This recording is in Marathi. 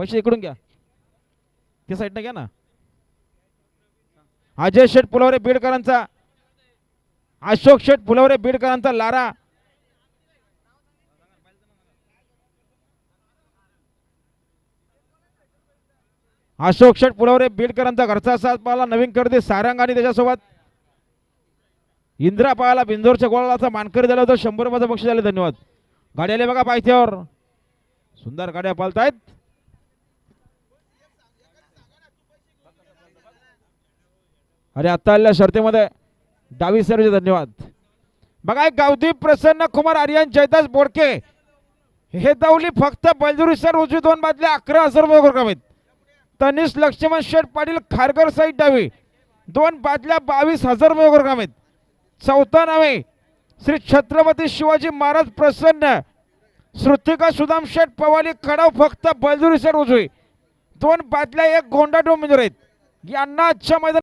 पैसे इकडून घ्या. त्या साईडनं घ्या ना. अजय शेठ पुलावरे बीडकरांचा. अशोक शेठ फुलावरे बीडकरांचा लारा. अशोक शेठ पुलावरे बीडकरांचा घरचा साथ पाहला. नवीन करते सारंग आणि त्याच्यासोबत. इंदिरा पाहायला बिंदोरच्या गोळाचा मानकरी झाला होता. शंभर रुपयाचं पक्ष झाले धन्यवाद. गाडी बघा पायथ्यावर. सुंदर गाड्या पालतायत. अरे आता आलेल्या शर्तीमध्ये डावी सर्वचे धन्यवाद. बघा गावदीप प्रसन्न कुमार आर्यन जयदास बोडके हे दावली फक्त बैलजुरी सर उजवी दोन बादले अकरा हजार रुपये कमीत. तनिष लक्ष्मण शेठ पाटील खारघर साईड डावी. दोन बादल्या बावीस हजार रुपये रक्कम चौथा नावे श्री छत्रपती शिवाजी महाराज प्रसन्न. श्रुतिका सुदाम शेठ पवाली खडाव फक्त बैलजुरी सर उजवी. दोन बादल्या एक गोंडा मंजूर आहेत. यांना आजच्या मैदान